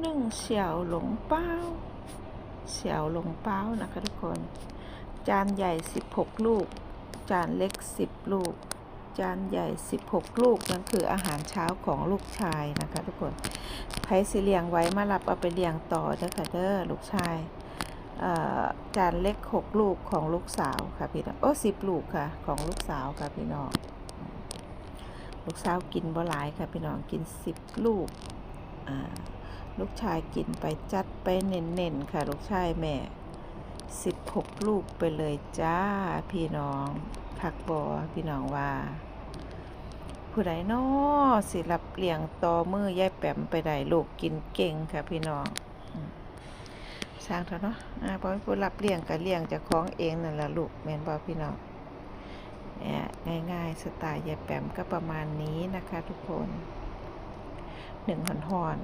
หนึ่งเสี่ยวหลงเป้าเสี่ยวหลงเป้านะคะทุกคน จานใหญ่ 16 ลูก จานเล็ก 10 ลูก จานใหญ่ 16 ลูกนั่นคืออาหารเช้าของลูกชายนะคะทุกคนไผสิเลียงไว้มารับเอาไปเลี้ยงต่อเด้อค่ะเด้อลูกชายจานเล็ก 6 ลูกของลูกสาวค่ะพี่น้องโอ้10ลูกค่ะของลูกสาวค่ะพี่น้องลูกสาวกินบ่หลายค่ะพี่น้องกิน 10 ลูก ลูกชายกินไปจัดไปเน่นๆค่ะ ลูกชายแม่16ลูกไปเลยจ้า พี่น้องคักบอพี่น้องว่า ผู้ใดน้อสิรับเลี้ยงต่อมือยายแปมไปได้ลูกกินเก่งค่ะ พี่น้องสร้างเถอะเนาะอ่าพอผู้รับเลี้ยงก็เลี้ยงเจากของเองนั่นแหละลูกแม่นบ่พี่น้องเนี่ยง่ายๆสไตล์ยายแปมก็ประมาณนี้นะคะทุกคน หนึ่งหอน